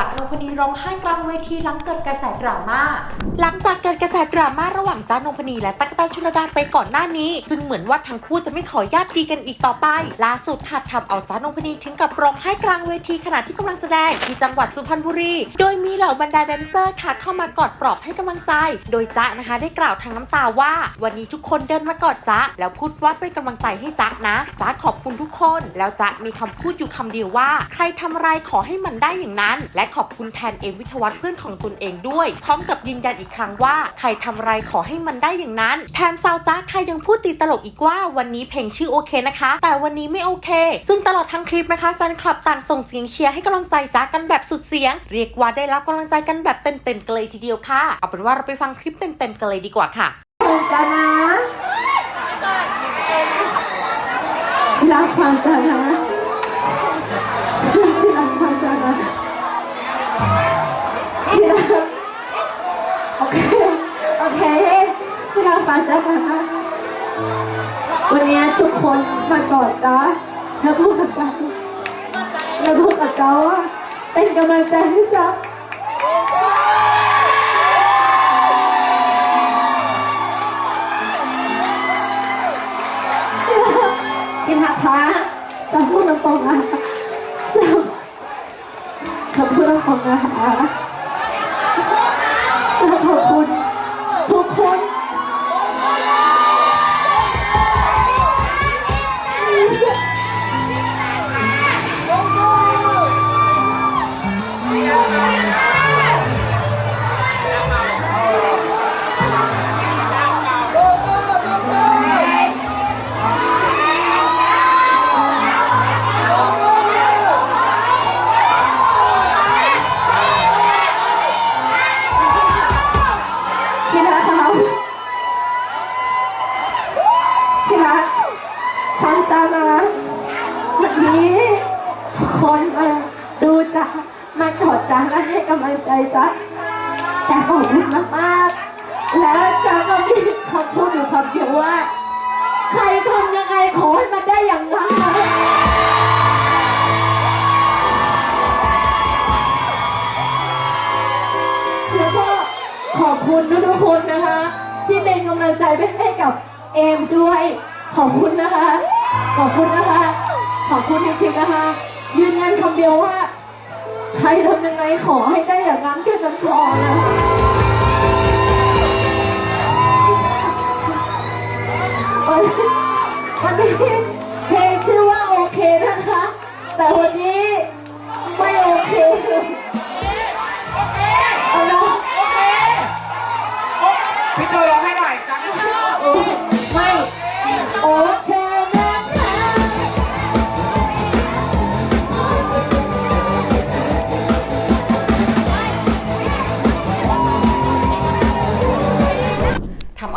จากนงพนีร้องไห้กลางเวทีหลังเกิดกระแสดราม่า หลังจากเกิดกระแสดราม่าระหว่างจ้านงพนีและตั๊กแตนชลดาไปก่อนหน้านี้ซึ่งเหมือนว่าทั้งคู่จะไม่ขอญาติดีกันอีกต่อไป ล่าสุดถัดทำเอาจ้านงพนีถึงกับร้องไห้กลางเวทีขณะที่กำลังแสดงที่จังหวัดสุพรรณบุรี โดยมีเหล่าบรรดาแดนเซอร์ค่ะเข้ามากอดปลอบให้กำลังใจ โดยจ๊ะนะคะได้กล่าวทางน้ำตาว่า วันนี้ทุกคนเดินมากอดจ๊ะแล้วพูดว่าเป็นกำลังใจให้จ๊ะนะจ๊ะขอบคุณทุกคน แล้วจ๊ะมีคำพูดอยู่คำเดียวว่า ใครทำอะไรขอให้มันได้อย่างนั้น และขอบคุณแทนเอมวิทวัฒน์เพื่อนของตนเองด้วย พร้อมกับยืนยันอีกครั้งว่า ใครทำอะไรขอให้มันได้อย่างนั้น แถมสาวจ๊ะใครยังพูดตีตลกอีกว่าวันนี้เพลงชื่อโอเคนะคะ แต่วันนี้ไม่โอเค ซึ่งตลอดทั้งคลิปนะคะแฟนคลับต่างส่งเสียงเชียร์ให้กำลังใจจ๊ะกันแบบสุดเสียง เรียกว่าได้รับกำลังใจกันแบบเต็มๆกันเลยทีเดียวค่ะ เอาเป็นว่าเราไปฟังคลิปเต็มๆกันเลยดีกว่าค่ะจะนะรักความจะนะ โอเคที่รักความจะนะวันนี้ทุกคนมากอดจ้าแล้วพูดกับจ้าแล้วพูดกับจ้าว่าเป็นกำลังใจให้จ้าพี่ทักคะจะพูดตรงๆนะจะพูดตรงๆนะคะ ฟังจานะวันนี้ทุกคนมาดูจ้ะมากอดจ้าและให้กำลังใจจ้ะแต่ขอบคุณมากๆแล้วจ้าก็มีคำพูดอยู่คำเดียวว่า ใครทำยังไงขอให้มันได้อย่างนั้นนะแล้วก็ขอบคุณทุกๆคนนะคะ ที่เป็นกำลังใจไปให้กับเอมด้วย ขอบคุณนะคะ ขอบคุณนะคะ ขอบคุณจริงๆนะคะ ยืนยันคำเดียวว่า ใครทำยังไงขอให้ได้อย่างนั้นแค่นั้นพอนะ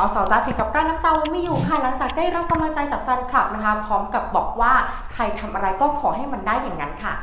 อาสาวจ้าถึงกับกลั้นน้ำตาไว้ไม่อยู่ค่ะ หลังจากได้รับกำลังใจจากแฟนคลับนะคะ พร้อมกับบอกว่าใครทำอะไรก็ขอให้มันได้อย่างนั้นค่ะ